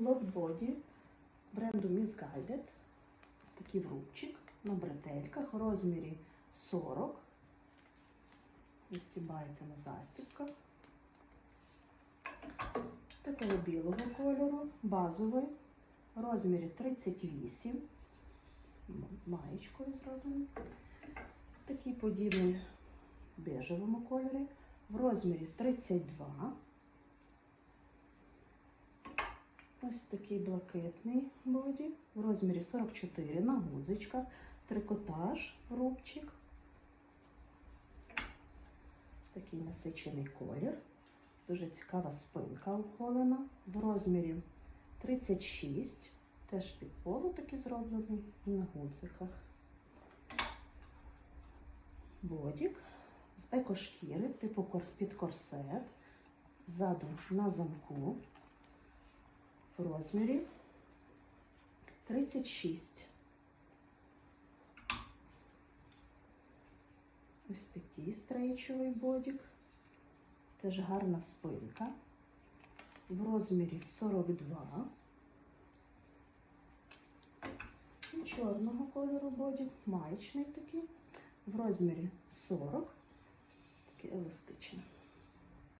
Body бренду Misguided. Ось такий врубчик на бретельках в розмірі 40. Застібається на застібках. Такого білого кольору, базовий, в розмірі 38. М- Маєчкою зроблено. Такий подібний в бежевому кольорі, в розмірі 32. Ось такий блакитний боді в розмірі 44 на гудзичках, трикотаж, рубчик. Такий насичений колір. Дуже цікава спинка оголена в розмірі 36. Теж під полу такий зроблений на гудзиках. Бодік з екошкіри, типу під корсет, ззаду на замку в розмірі 36. Ось такий стрейчовий бодік. Теж гарна спинка. В розмірі 42. І чорного кольору бодік, маєчний такий, в розмірі 40. Такий еластичний.